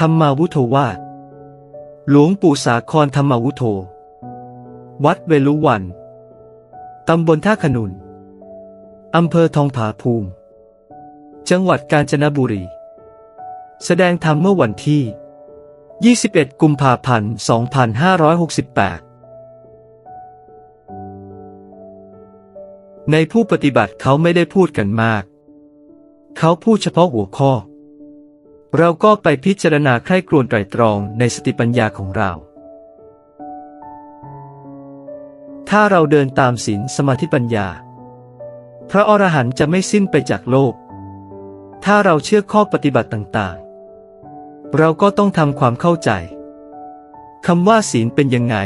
ธรรมาวุโทวาหลวงปู่สาครธรรมาวุโทวัดเวลุวัน ตำบลท่าขนุน อำเภอทองผาภูมิ จังหวัดกาญจนบุรี แสดงธรรมเมื่อวันที่ 21 กุมภาพันธ์ 2568 ในผู้ปฏิบัติเขาไม่ได้พูดกันมาก เขาพูดเฉพาะหัวข้อ เราก็ไปพิจารณาใคร่ครวญไตรตรองในสติปัญญาของเรา ถ้าเราเดินตามศีลสมาธิปัญญา พระอรหันต์จะไม่สิ้นไปจากโลก ถ้าเราเชื่อข้อปฏิบัติต่างๆ เราก็ต้องทำความเข้าใจคำว่าศีลเป็นยังไง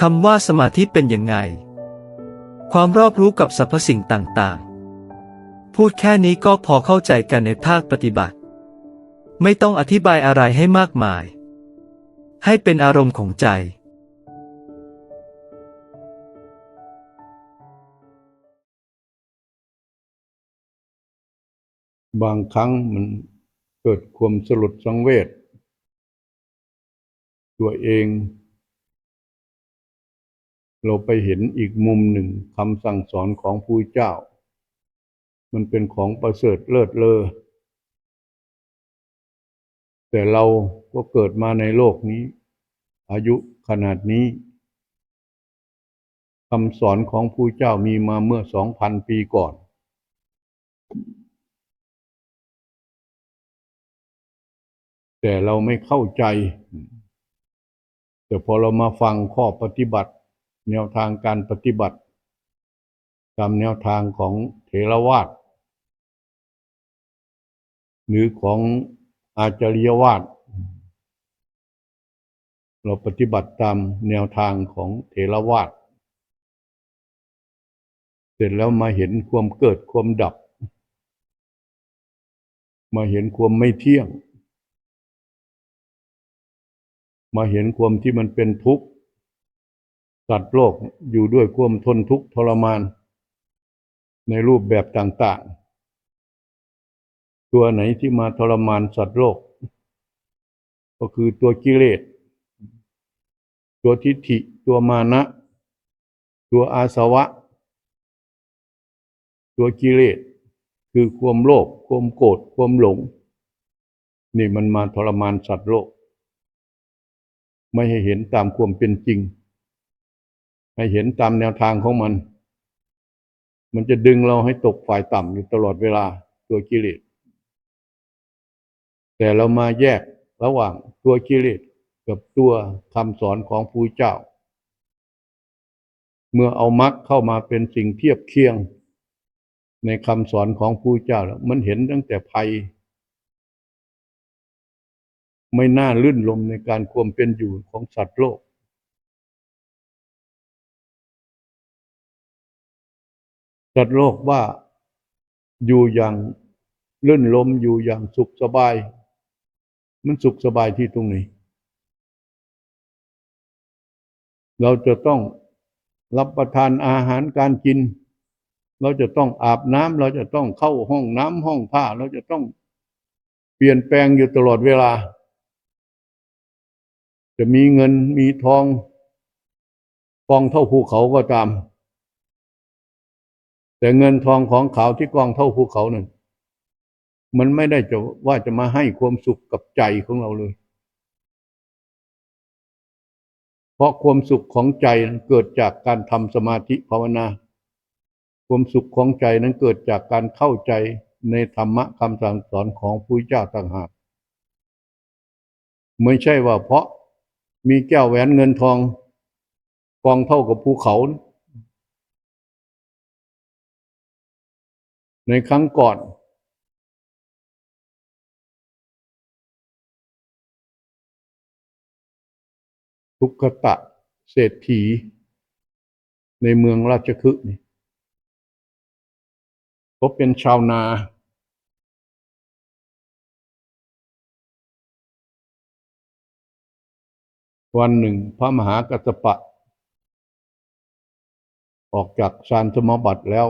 คำว่าสมาธิเป็นยังไง ความรอบรู้กับสรรพสิ่งต่างๆ พูดแค่นี้ก็พอเข้าใจกันในภาคปฏิบัติ ไม่ต้องอธิบายอะไรให้มากมาย ให้เป็นอารมณ์ของใจ บางครั้งมันเกิดความสลดสังเวชตัวเอง เราไปเห็นอีกมุมหนึ่งคำสั่งสอนของผู้เจ้า มันเป็นของประเสริฐเลิศเลอ แต่เราก็เกิดมาในโลกนี้ อายุขนาดนี้คำสอนของผู้เจ้ามีมาเมื่อสองพันปีก่อน แต่เราไม่เข้าใจ แต่พอเรามาฟังข้อปฏิบัติ แนวทางการปฏิบัติ ตามแนวทางของเถรวาทหรือของ อาจริยวาทเราปฏิบัติตามแนวทางของเถรวาทเสร็จแล้วมาเห็นความเกิดความดับ มาเห็นความไม่เที่ยง มาเห็นความที่มันเป็นทุกข์สัตว์โลกอยู่ด้วยความทนทุกข์ทรมาน ในรูปแบบต่าง ๆ ตัวไหนที่มาทรมานสัตว์โลก ก็คือตัวกิเลส ตัวทิฏฐิ ตัวมานะ ตัวอาสวะ ตัวกิเลส คือความโลภความโกรธความหลง นี่มันมาทรมานสัตว์โลก ไม่ให้เห็นตามความเป็นจริง ให้เห็นตามแนวทางของมัน มันจะดึงเราให้ตกฝ่ายต่ำอยู่ตลอดเวลาตัวกิเลส แต่เรามาแยกระหว่างตัวกิเลสกับตัวคำสอนของผู้เจ้า เมื่อเอามรรคเข้ามาเป็นสิ่งเทียบเคียง ในคำสอนของผู้เจ้าแล้วมันเห็นตั้งแต่ภัย ไม่น่าลื่นลมในการความเป็นอยู่ของสัตว์โลก สัตว์โลกว่าอยู่อย่างลื่นลมอยู่อย่างสุขสบาย มันสุขสบายที่ตรงไหนเราจะต้องรับประทานอาหารการกิน เราจะต้องอาบน้ำเราจะต้องเข้าห้องน้ำห้องผ้า เราจะต้องเปลี่ยนแปลงอยู่ตลอดเวลา จะมีเงินมีทองกองเท่าภูเขาก็ตาม แต่เงินทองของเขาที่กองเท่าภูเขานั่น มันไม่ได้จะว่าจะมาให้ความสุขกับใจของเราเลย เพราะความสุขของใจนั้นเกิดจากการทำสมาธิภาวนา ความสุขของใจนั้นเกิดจากการเข้าใจในธรรมะคำสั่งสอนของพระเจ้าต่างหากไม่ใช่ว่าเพราะมีแก้วแหวนเงินทองกองเท่ากับภูเขา ในครั้งก่อน ทุกขตะ เศรษฐี ในเมืองราชคฤห์นี่เขาเป็นชาวนาวันหนึ่งพระมหากัสปะ ออกจากสารสมบัติแล้ว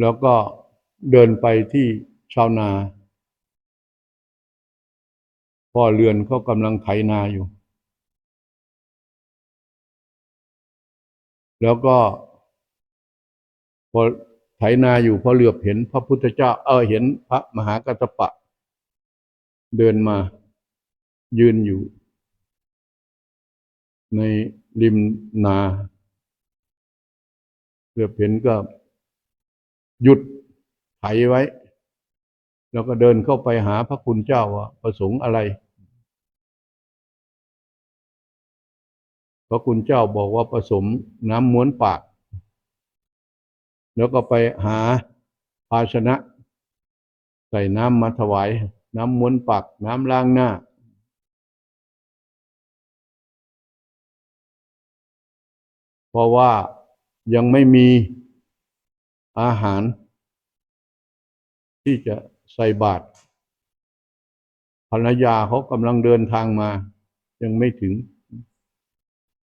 แล้วก็เดินไปที่ชาวนา พ่อเรือนเขากำลังไถนาอยู่ แล้วก็ พอไถนาอยู่พอเหลือบเห็นพระพุทธเจ้า เออเห็นพระมหากัสปะ เดินมายืนอยู่ ในริมนาเหลือบเห็นก็หยุดไถไว้ แล้วก็เดินเข้าไปหาพระคุณเจ้าว่าประสงค์อะไร พระคุณเจ้าบอกว่าผสมน้ำม้วนปาก แล้วก็ไปหาภาชนะ ใส่น้ำมาถวาย น้ำม้วนปาก น้ำล้างหน้า เพราะว่ายังไม่มีอาหาร ที่จะใส่บาตรภรรยาเขากำลังเดินทางมา ยังไม่ถึง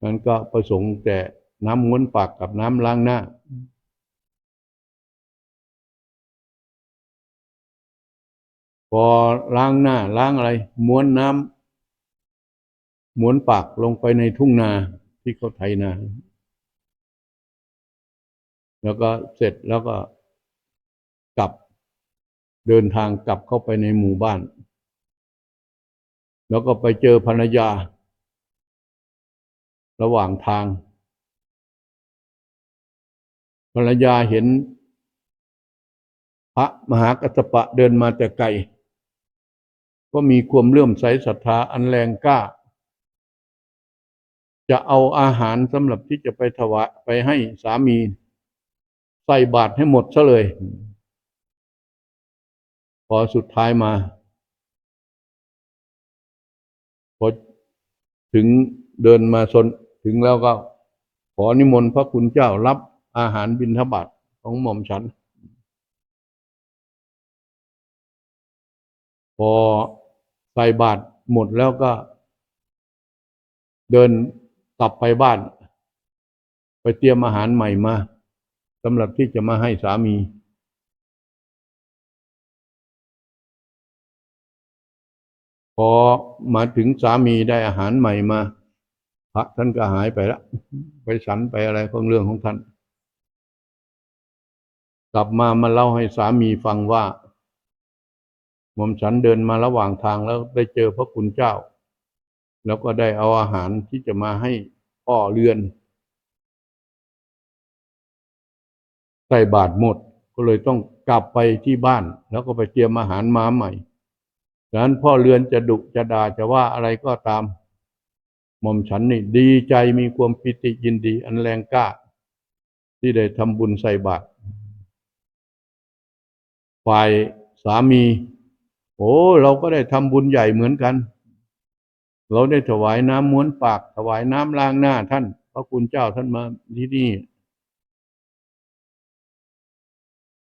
นั้นก็ประสงค์แต่น้ำม้วนปากกับน้ำล้างหน้า พอล้างหน้าล้างอะไร ม้วนน้ำม้วนปากลงไปในทุ่งนาที่เขาไถนา แล้วก็เสร็จแล้วก็กลับเดินทางกลับเข้าไปในหมู่บ้าน แล้วก็ไปเจอภรรยา ระหว่างทาง ภรรยาเห็น พระมหากัสปะเดินมาแต่ไกล ก็มีความเลื่อมใสศรัทธาอันแรงกล้า จะเอาอาหารสำหรับที่จะไปถวายไปให้สามี ใส่บาตรให้หมดซะเลย พอสุดท้ายมา พอถึงเดินมาชน ถึงแล้วก็ขอนิมนต์พระคุณเจ้ารับอาหารบิณฑบาตของหม่อมฉัน พอใส่บาตรหมดแล้วก็ เดินกลับไปบ้าน ไปเตรียมอาหารใหม่มาสำหรับที่จะมาให้สามี พอมาถึงสามีได้อาหารใหม่มา ระท่านก็หายไปแล้วไปฉันไปอะไรของเรื่องของท่าน กลับมามาเล่าให้สามีฟังว่าหม่อมฉันเดินมาระหว่างทางแล้วได้เจอพระคุณเจ้า แล้วก็ได้เอาอาหารที่จะมาให้พ่อเรือน ใส่บาตรหมดก็เลยต้องกลับไปที่บ้าน แล้วก็ไปเตรียมอาหารมาใหม่ดังนั้นพ่อเรือนจะดุจะด่าจะว่าอะไรก็ตาม หม่อมฉันนี่ดีใจมีความปิติยินดี อันแรงกล้า ที่ได้ทำบุญใส่บาตรฝ่ายสามี โอ้เราก็ได้ทำบุญใหญ่เหมือนกัน เราได้ถวายน้ำม้วนปาก ถวายน้ำล้างหน้าท่าน พระคุณเจ้าท่านมาที่นี่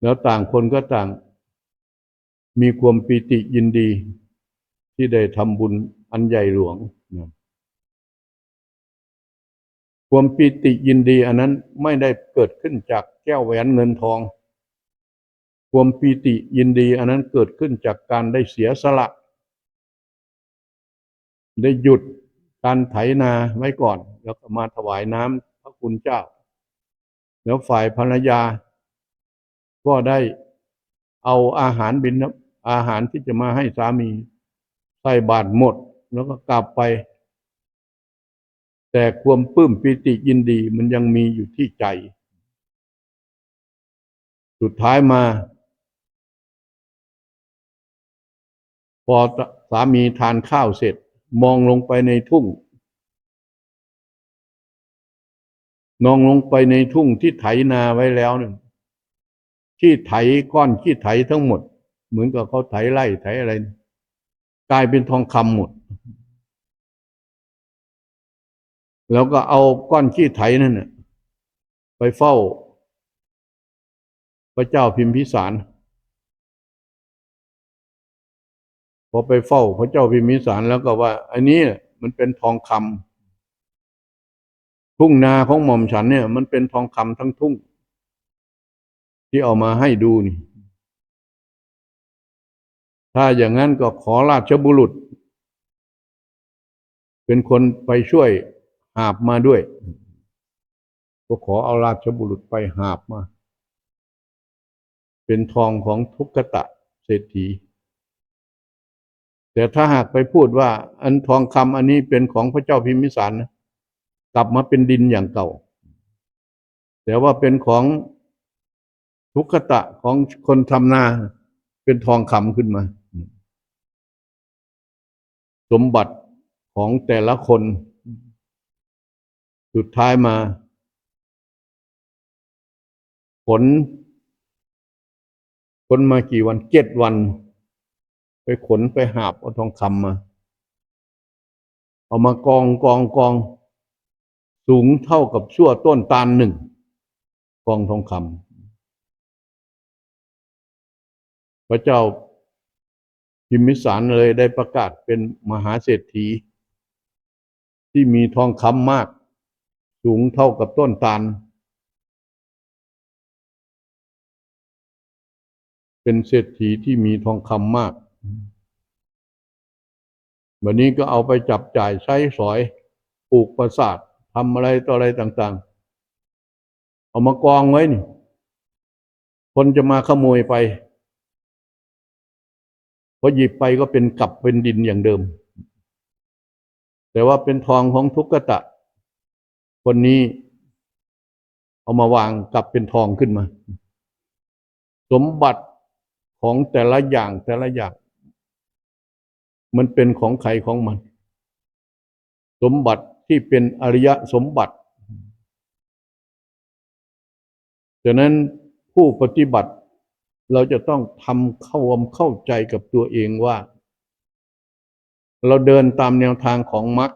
แล้วต่างคนก็ต่าง มีความปีติยินดี ที่ได้ทำบุญอันใหญ่หลวง ความปีติยินดีอันนั้นไม่ได้เกิดขึ้นจากแก้วแหวนเงินทอง ความปีติยินดีอันนั้นเกิดขึ้นจากการได้เสียสละ ได้หยุดการไถนาไว้ก่อน แล้วก็มาถวายน้ำพระคุณเจ้า แล้วฝ่ายภรรยา ก็ได้เอาอาหารบินอาหารที่จะมาให้สามีใส่บาตรหมด แล้วก็กลับไป แต่ความปลื้มปิติยินดีมันยังมีอยู่ที่ใจ สุดท้ายมา พอสามีทานข้าวเสร็จ มองลงไปในทุ่งนองลงไปในทุ่งที่ไถนาไว้แล้วหนึ่งขี้ไถก้อนขี้ไถทั้งหมด เหมือนกับเขาไถไร่ไถอะไร กลายเป็นทองคำหมด แล้วก็เอาก้อนขี้ไถนั่นน่ะไปเฝ้า พระเจ้าพิมพิสาร พอไปเฝ้าพระเจ้าพิมพิสารแล้วก็ว่า อันนี้มันเป็นทองคำทุ่งนาของหม่อมฉันเนี่ย มันเป็นทองคำทั้งทุ่ง ที่เอามาให้ดูนี่ ถ้าอย่างนั้นก็ขอราชบุรุษ เป็นคนไปช่วย หาบมาด้วย ก็ขอเอาราชบุรุษไปหาบมา เป็นทองของทุกขตะเศรษฐี แต่ถ้าหากไปพูดว่า อันทองคำอันนี้เป็นของพระเจ้าพิมพิสารนะกลับมาเป็นดินอย่างเก่า แต่ว่าเป็นของทุกขตะของคนทำนาเป็นทองคำขึ้นมา สมบัติของแต่ละคน สุดท้ายมา ผลขนมากี่วันเจ็ดวัน ไปขนไปหาบเอาทองคำมา เอามากองกองกอง สูงเท่ากับชั่วต้นตาลหนึ่ง กองทองคำพระเจ้าพิมพิสารเลยได้ประกาศเป็นมหาเศรษฐี ที่มีทองคำมาก สูงเท่ากับต้นตาล เป็นเศรษฐีที่มีทองคำมาก วันนี้ก็เอาไปจับจ่ายใช้สอยปลูกประสาททำอะไรต่ออะไรต่าง ๆ เอามากองไว้นี่ คนจะมาขโมยไปพอหยิบไปก็เป็นกลับเป็นดินอย่างเดิม แต่ว่าเป็นทองของทุกขตะ คนนี้เอามาวางกลับเป็นทองขึ้นมา สมบัติของแต่ละอย่างแต่ละอย่าง มันเป็นของใครของมัน สมบัติที่เป็นอริยสมบัติฉะนั้นผู้ปฏิบัติเราจะต้องทำเข้าความเข้าใจกับตัวเองว่า เราเดินตามแนวทางของมรรค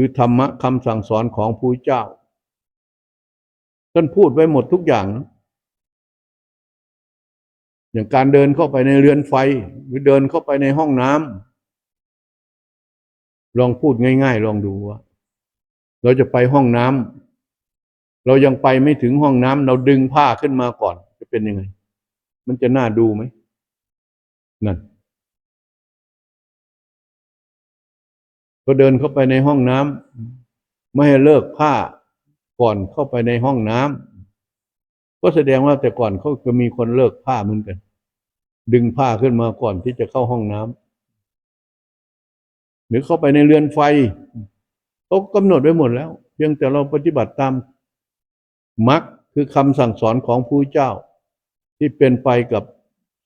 คือธรรมะคำสั่งสอนของผู้เจ้า ท่านพูดไว้หมดทุกอย่าง อย่างการเดินเข้าไปในเรือนไฟ หรือเดินเข้าไปในห้องน้ำลองพูดง่าย ๆ ลองดูว่า เราจะไปห้องน้ำเรายังไปไม่ถึงห้องน้ำเราดึงผ้าขึ้นมาก่อน จะเป็นยังไง มันจะน่าดูไหมนั่น ก็เดินเข้าไปในห้องน้ำไม่ให้เลิกผ้าก่อนเข้าไปในห้องน้ำก็แสดงว่าแต่ก่อนเขาจะมีคนเลิกผ้าเหมือนกัน ดึงผ้าขึ้นมาก่อนที่จะเข้าห้องน้ำหรือเข้าไปในเรือนไฟเขากำหนดไว้หมดแล้ว เพียงแต่เราปฏิบัติตามมรรคคือคำสั่งสอนของผู้เจ้า ที่เป็นไปกับ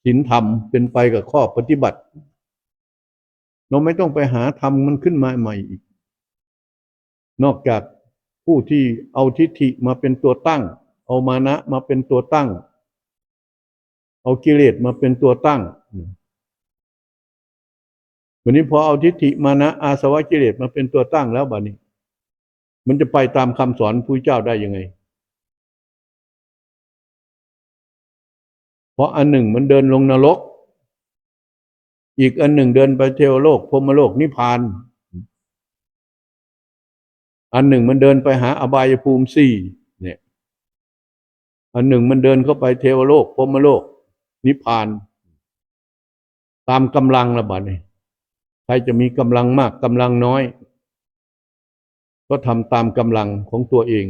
ศีลธรรม เป็นไปกับข้อปฏิบัติ เราไม่ต้องไปหาทำมันขึ้นมาใหม่อีก นอกจากผู้ที่เอาทิฏฐิมาเป็นตัวตั้ง เอามานะมาเป็นตัวตั้ง เอากิเลสมาเป็นตัวตั้ง วันนี้พอเอาทิฏฐิมานะอาสวะกิเลสมาเป็นตัวตั้งแล้วบัดนี้ มันจะไปตามคำสอนผู้เจ้าได้ยังไง เพราะอันหนึ่งมันเดินลงนรก อีกอันหนึ่งเดินไปเทวโลกพรมโลกนิพพาน อันหนึ่งมันเดินไปหาอบายภูมิสี่เนี่ย อันหนึ่งมันเดินเข้าไปเทวโลกพรมโลก นิพพาน ตามกำลังละบัดนี้ใครจะมีกำลังมากกำลังน้อย ก็ทำตามกำลังของตัวเอง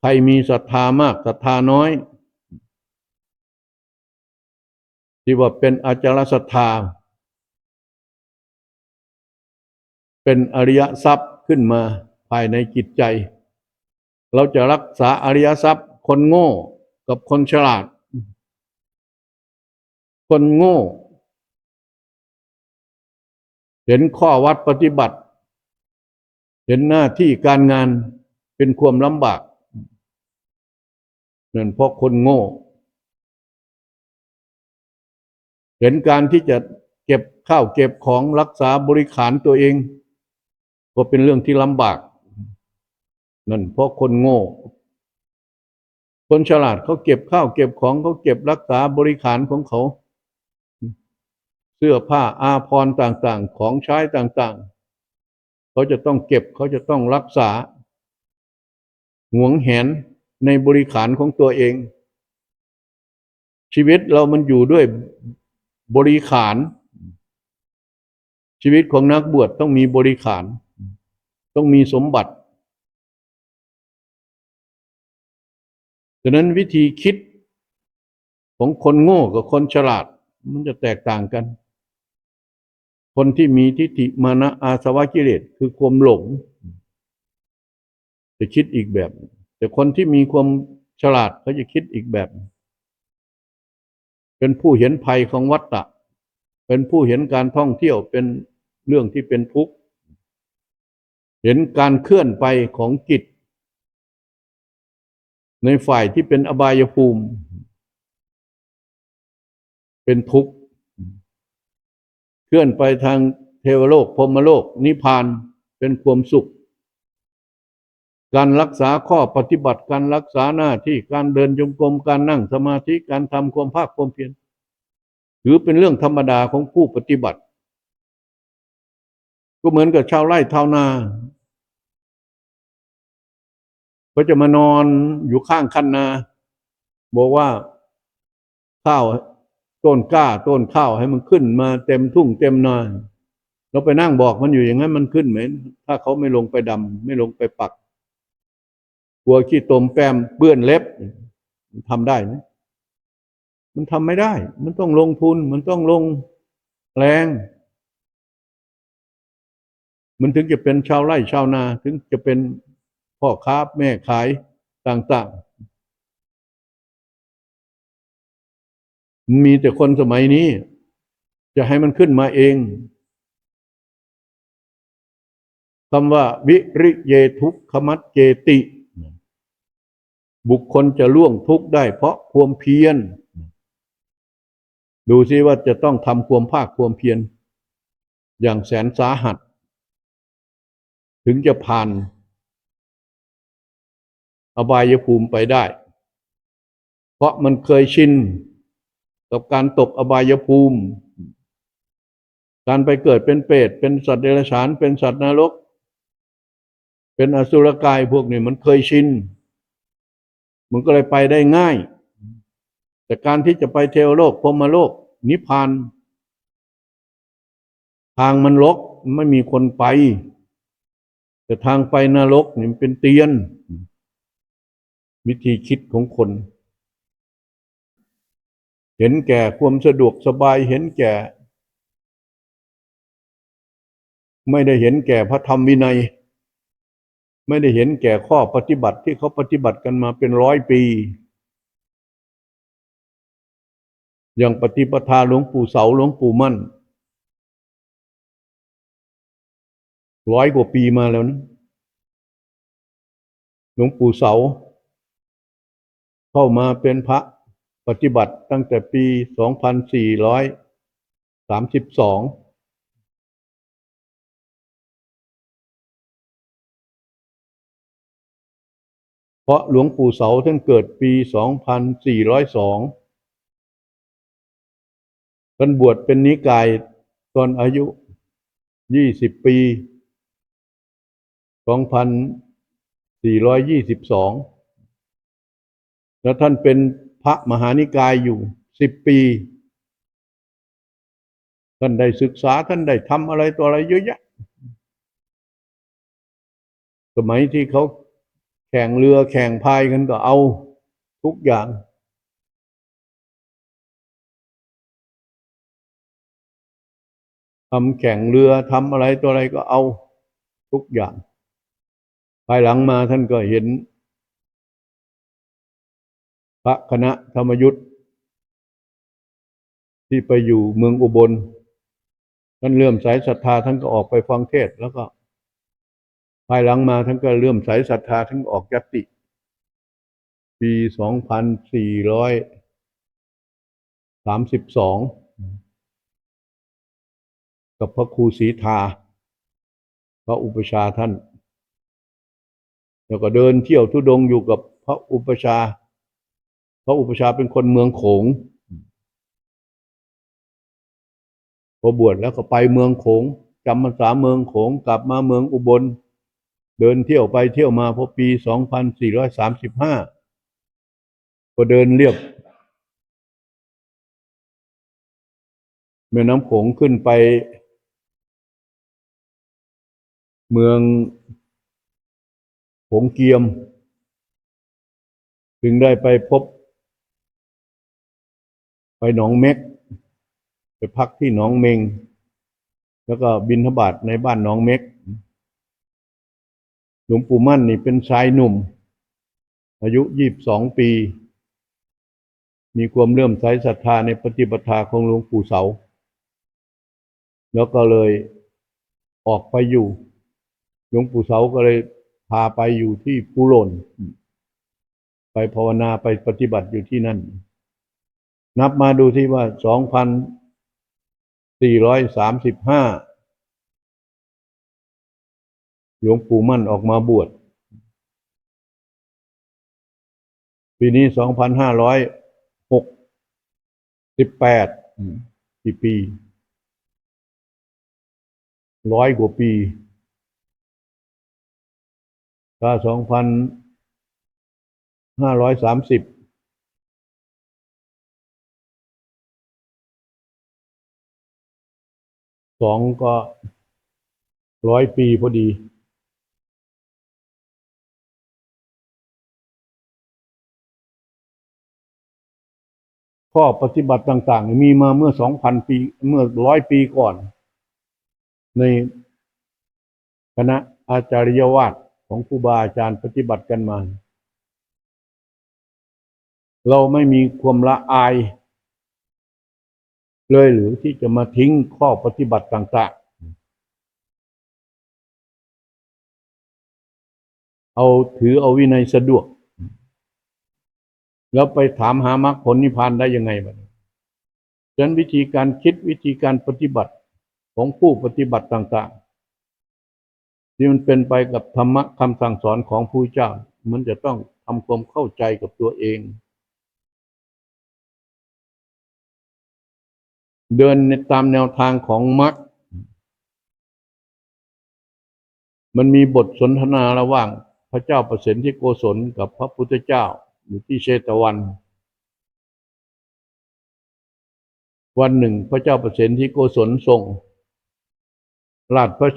ใครมีศรัทธามากศรัทธาน้อย ที่ว่าเป็นอาจารศรัทธา เป็นอริยทรัพย์ขึ้นมาภายในจิตใจ เราจะรักษาอริยทรัพย์ คนโง่กับคนฉลาด คนโง่ เห็นข้อวัดปฏิบัติ เห็นหน้าที่การงานเป็นความลำบากนั่นเพราะคนโง่ เห็นการที่จะเก็บข้าวเก็บของรักษาบริขารตัวเอง ก็เป็นเรื่องที่ลำบาก นั่นเพราะคนโง่ คนฉลาดเขาเก็บข้าวเก็บของเขาเก็บรักษาบริขารของเขา เสื้อผ้าอาภรณ์ต่างๆ ของใช้ต่างๆ เขาจะต้องเก็บเขาจะต้องรักษาหวงแหนในบริขารของตัวเอง ชีวิตเรามันอยู่ด้วย บริขาร ชีวิตของนักบวชต้องมีบริขาร ต้องมีสมบัติฉะนั้นวิธีคิดของคนโง่กับคนฉลาด มันจะแตกต่างกัน คนที่มีทิฏฐิมานะอาสวะกิเลสคือความหลง จะคิดอีกแบบ แต่คนที่มีความฉลาดเขาจะคิดอีกแบบ เป็นผู้เห็นภัยของวัฏฏะเป็นผู้เห็นการท่องเที่ยวเป็นเรื่องที่เป็นทุกข์เห็นการเคลื่อนไปของจิต ในฝ่ายที่เป็นอบายภูมิ เป็นทุกข์เคลื่อนไปทางเทวโลกพรมโลก นิพพานเป็นความสุข การรักษาข้อปฏิบัติการรักษาหน้าที่การเดินจงกรมการนั่งสมาธิการทำความภาคความเพียรถือเป็นเรื่องธรรมดาของผู้ปฏิบัติ ก็เหมือนกับชาวไร่ชาวนา ก็จะมานอนอยู่ข้างคันนา บอกว่าข้าวต้นกล้าต้นข้าวให้มันขึ้นมาเต็มทุ่งเต็มนาเราไปนั่งบอกมันอยู่อย่างนั้นมันขึ้นไหมถ้าเขาไม่ลงไปดำไม่ลงไปปัก กลัวขี้ตมแปมเปื้อนเล็บมันทำได้ไหมมันทำไม่ได้ มันต้องลงทุน มันต้องลงแรง มันถึงจะเป็นชาวไร่ชาวนา ถึงจะเป็นพ่อค้าแม่ขายต่างๆ มีแต่คนสมัยนี้ จะให้มันขึ้นมาเองคำว่าวิริเยทุกขมัดเจติ บุคคลจะล่วงทุกข์ได้เพราะความเพียร ดูซิว่าจะต้องทำความภาคความเพียร อย่างแสนสาหัส ถึงจะผ่าน อบายภูมิไปได้ เพราะมันเคยชินกับการตกอบายภูมิ การไปเกิดเป็นเปรตเป็นสัตว์เดรัจฉาน เป็นสัตว์นรก เป็นอสุรกายพวกนี้มันเคยชิน มันก็เลยไปได้ง่าย แต่การที่จะไปเทวโลกพรมโลก นิพพาน ทางมันลกไม่มีคนไป แต่ทางไปนรกนี่มันเป็นเตียน วิธีคิดของคน เห็นแก่ความสะดวกสบายเห็นแก่ ไม่ได้เห็นแก่พระธรรมวินัย ไม่ได้เห็นแก่ข้อปฏิบัติที่เขาปฏิบัติกันมาเป็นร้อยปี อย่างปฏิปทาหลวงปู่เสาหลวงปู่มั่นร้อยกว่าปีมาแล้วนะหลวงปู่เสา เข้ามาเป็นพระปฏิบัติตั้งแต่ปี 2432 เพราะหลวงปู่เสาท่านเกิดปี 2402ท่านบวชเป็นนิกายตอนอายุ 20 ปี 2422 แล้วท่านเป็นพระมหานิกายอยู่ 10 ปี ท่านได้ศึกษาท่านได้ทำอะไรตัวอะไรเยอะแยะ สมัยที่เขา แข่งเรือแข่งพายกันก็เอาทุกอย่าง ทำแข่งเรือทำอะไรตัวอะไรก็เอาทุกอย่าง ภายหลังมาท่านก็เห็น พระคณะธรรมยุทธ์ที่ไปอยู่เมืองอุบลท่านเลื่อมสายศรัทธาท่านก็ออกไปฟังเทศแล้วก็ายหลังมาท่านก็เลื่อมใสศรัทธาท่านก็ออกยติ ปีสองพันสี่ร้อยสามสิบสองกับพระครูศรีทา พระอุปชาท่าน แล้วก็เดินเที่ยวทุดงอยู่กับพระอุปชา พระอุปชาเป็นคนเมืองโขงพอบวชแล้วก็ไปเมืองโขงจำพรรษาเมืองโขงกลับมาเมืองอุบล เดินเที่ยวไปเที่ยวมาพอปี 2435 ก็เดินเรียบแม่น้ำโขงขึ้นไป เมืองโขงเกียม ถึงได้ไปพบ ไปหนองเม็ก ไปพักที่หนองเมง แล้วก็บินทบาทในบ้านหนองเม็ก หลวงปู่มั่นนี่เป็นชายหนุ่ม อายุยี่บสองปี มีความเลื่อมใสศรัทธาในปฏิปทาของหลวงปู่เสา แล้วก็เลยออกไปอยู่ หลวงปู่เสาก็เลยพาไปอยู่ที่ปูโรนไปภาวนาไปปฏิบัติอยู่ที่นั่น นับมาดูที่ว่าสองพันสี่ร้อยสามสิบห้า หลวงปู่มั่นออกมาบวช ปีนี้สองพันห้าร้อยหกสิบแปดกี่ปี ร้อยกว่าปีถ้าสองพันห้าร้อยสามสิบสองก็ร้อยปีพอดี ข้อปฏิบัติต่างๆ มีมาเมื่อสองพันปี เมื่อร้อยปีก่อน ในคณะอาจารยวาดของครูบาอาจารย์ปฏิบัติกันมา เราไม่มีความละอาย เลยหรือที่จะมาทิ้งข้อปฏิบัติต่างๆ เอาถือเอาวินัยสะดวก แล้วไปถามหามรรคผลนิพพานได้ยังไงบ้างฉะนั้นวิธีการคิดวิธีการปฏิบัติของผู้ปฏิบัติต่างๆ ที่มันเป็นไปกับธรรมะคำสั่งสอนของผู้เจ้า มันจะต้องทำความเข้าใจกับตัวเอง เดินในตามแนวทางของมรรคมันมีบทสนทนาระหว่างพระเจ้าประสิทธิโกศลกับพระพุทธเจ้า อยู่ที่เชตวัน วันหนึ่งพระเจ้าประเสิทธิโกศลทรงราชพระ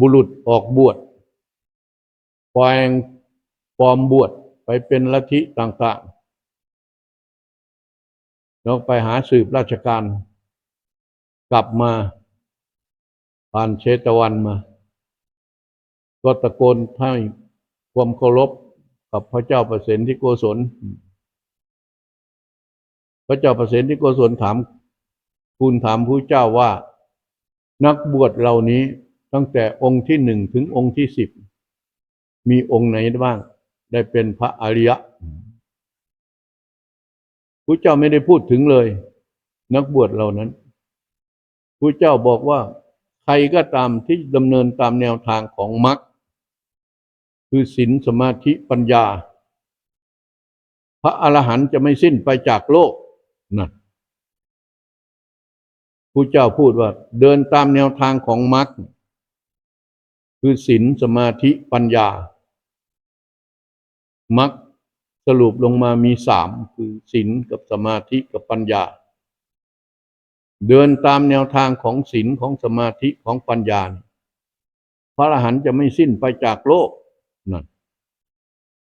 บุรุษออกบวชปลงปลอมบวชไปเป็นลัทธิต่างๆแล้วไปหาสืบราชการ กลับมา ผ่านเชตวันมา ก็ตะโกนให้ความเคารพ กับพระเจ้าประสิทธิโกศล พระเจ้าประสิทธิโกศลถามทูลถามผู้เจ้าว่า นักบวชเหล่านี้ตั้งแต่องค์ที่หนึ่งถึงองค์ที่สิบมีองค์ไหนบ้าง ได้เป็นพระอริยะผู้เจ้าไม่ได้พูดถึงเลย นักบวชเหล่านั้นผู้เจ้าบอกว่าใครก็ตามที่ดำเนินตามแนวทางของมรรค คือศีลสมาธิปัญญา พระอรหันต์จะไม่สิ้นไปจากโลกนั่นผู้เจ้าพูดว่า เดินตามแนวทางของมรรคคือศีลสมาธิปัญญามรรคสรุปลงมามีสามคือศีลกับสมาธิกับปัญญา เดินตามแนวทางของศีลของสมาธิของปัญญา พระอรหันต์จะไม่สิ้นไปจากโลก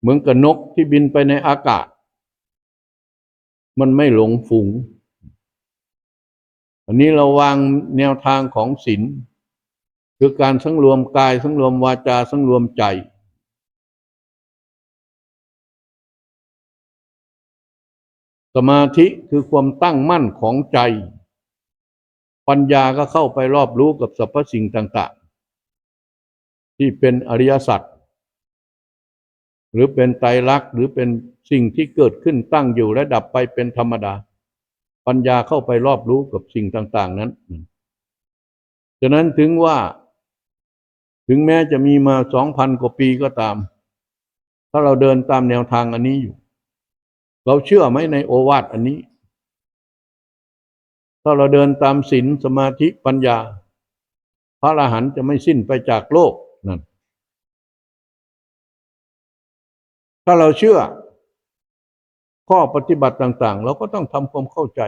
เหมือนกับนกที่บินไปในอากาศ มันไม่หลงฝูง อันนี้เราวางแนวทางของศีลคือการสังรวมกายสังรวมวาจาสังรวมใจสมาธิคือความตั้งมั่นของใจ ปัญญาก็เข้าไปรอบรู้กับสรรพสิ่งต่าง ๆ ที่เป็นอริยสัจ หรือเป็นไตรลักษณ์หรือเป็นสิ่งที่เกิดขึ้นตั้งอยู่และดับไปเป็นธรรมดา ปัญญาเข้าไปรอบรู้กับสิ่งต่าง ๆ นั้นฉะนั้นถึงว่า ถึงแม้จะมีมาสองพันกว่าปีก็ตาม ถ้าเราเดินตามแนวทางอันนี้อยู่ เราเชื่อไหมในโอวาทอันนี้ ถ้าเราเดินตามศีลสมาธิปัญญา พระอรหันต์จะไม่สิ้นไปจากโลก ถ้าเราเชื่อ ข้อปฏิบัติต่าง ๆ เราก็ต้องทำความเข้าใจ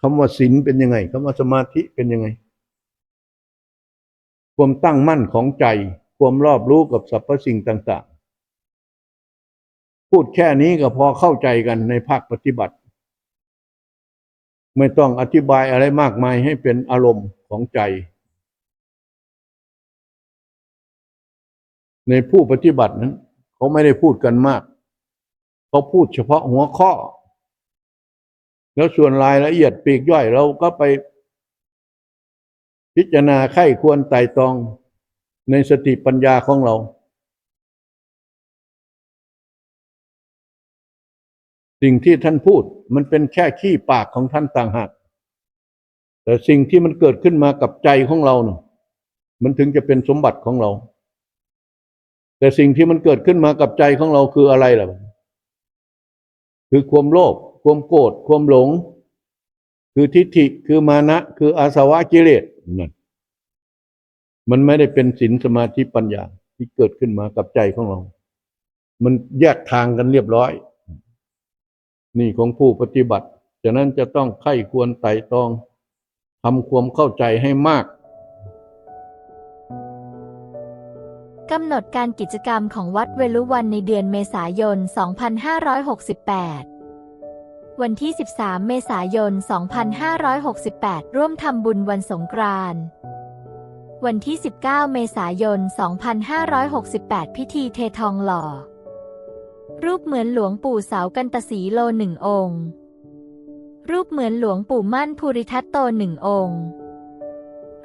คำว่าศีลเป็นยังไงคำว่าสมาธิเป็นยังไง ความตั้งมั่นของใจ ความรอบรู้กับสรรพสิ่งต่าง ๆ พูดแค่นี้ก็พอเข้าใจกันในภาคปฏิบัติ ไม่ต้องอธิบายอะไรมากมายให้เป็นอารมณ์ของใจ ในผู้ปฏิบัตินั้นเขาไม่ได้พูดกันมาก เขาพูดเฉพาะหัวข้อ แล้วส่วนรายละเอียดปีกย่อยเราก็ไป พิจารณาไข้ควรไต่ตรองในสติปัญญาของเรา สิ่งที่ท่านพูดมันเป็นแค่ขี้ปากของท่านต่างหากแต่สิ่งที่มันเกิดขึ้นมากับใจของเราเนะมันถึงจะเป็นสมบัติของเรา แต่สิ่งที่มันเกิดขึ้นมากับใจของเราคืออะไรล่ะ คือความโลภ ความโกรธ ความหลง คือทิฏฐิ คือมานะ คืออาสวะกิเลสนั่น มันไม่ได้เป็นศีลสมาธิปัญญาที่เกิดขึ้นมากับใจของเรา มันแยกทางกันเรียบร้อย นี่ของผู้ปฏิบัติ ฉะนั้นจะต้องไข้ควรไต่ตรองทำความเข้าใจให้มาก กำหนดการกิจกรรมของวัดเวลุวันในเดือนเมษายน 2568 วันที่ 13 เมษายน 2568 ร่วมทำบุญวันสงกรานต์วันที่ 19 เมษายน 2568 พิธีเททองหล่อ รูปเหมือนหลวงปู่เสากันตสีโลหนึ่งองค์ รูปเหมือนหลวงปู่มั่นภูริทัตโตหนึ่งองค์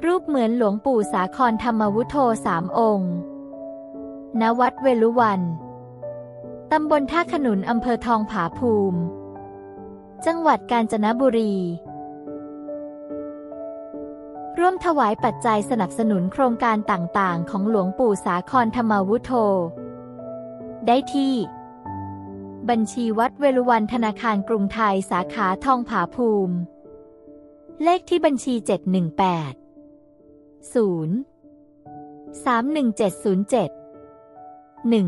รูปเหมือนหลวงปู่สาครธรรมวุโธสามองค์ ณวัดเวลุวัน ตำบลท่าขนุน อำเภอทองผาภูมิ จังหวัดกาญจนบุรี ร่วมถวายปัจจัยสนับสนุนโครงการต่างๆ ของหลวงปู่สาครธรรมวุโธ ได้ที่ บัญชีวัดเวลุวันธนาคารกรุงไทยสาขาทองผาภูมิ เลขที่บัญชี 718 0 31707 หนึ่ง